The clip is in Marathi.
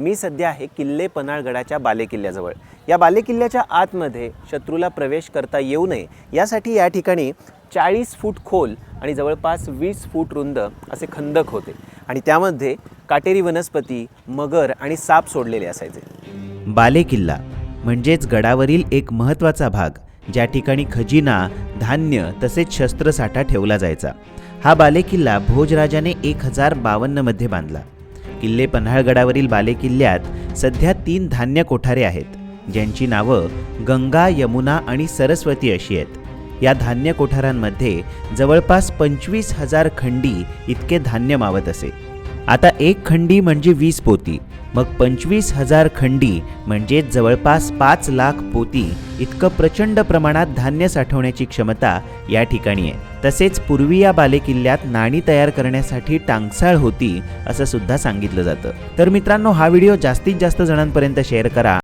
मी सध्या आहे किल्ले पन्हाळगडाच्या बालेकिल्ल्याजवळ. या बालेकिल्ल्याच्या आतमध्ये शत्रूला प्रवेश करता येऊ नये यासाठी या ठिकाणी चाळीस फूट खोल आणि जवळपास वीस फूट रुंद असे खंदक होते आणि त्यामध्ये काटेरी वनस्पती मगर आणि साप सोडलेले असायचे. बालेकिल्ला म्हणजेच गडावरील एक महत्त्वाचा भाग ज्या ठिकाणी खजिना धान्य तसेच शस्त्रसाठा ठेवला जायचा. हा बालेकिल्ला भोजराजाने एक हजार बावन्नमध्ये बांधला. किल्ले पन्हाळगडावरील बालेकिल्ल्यात सध्या तीन धान्य कोठारे आहेत ज्यांची नावं गंगा यमुना आणि सरस्वती अशी आहेत. या धान्य कोठारांमध्ये जवळपास पंचवीस हजार खंडी इतके धान्य मावत असे. आता एक खंडी म्हणजे वीस पोती. मग पंचवीस हजार खंडी म्हणजे जवळपास पाच लाख पोती इतकं प्रचंड प्रमाणात धान्य साठवण्याची क्षमता या ठिकाणी आहे. तसेच पूर्वी या बालेकिल्ल्यात नाणी तयार करण्यासाठी टांगसाळ होती असं सुद्धा सांगितलं जातं. तर मित्रांनो हा व्हिडिओ जास्तीत जास्त जणांपर्यंत शेअर करा.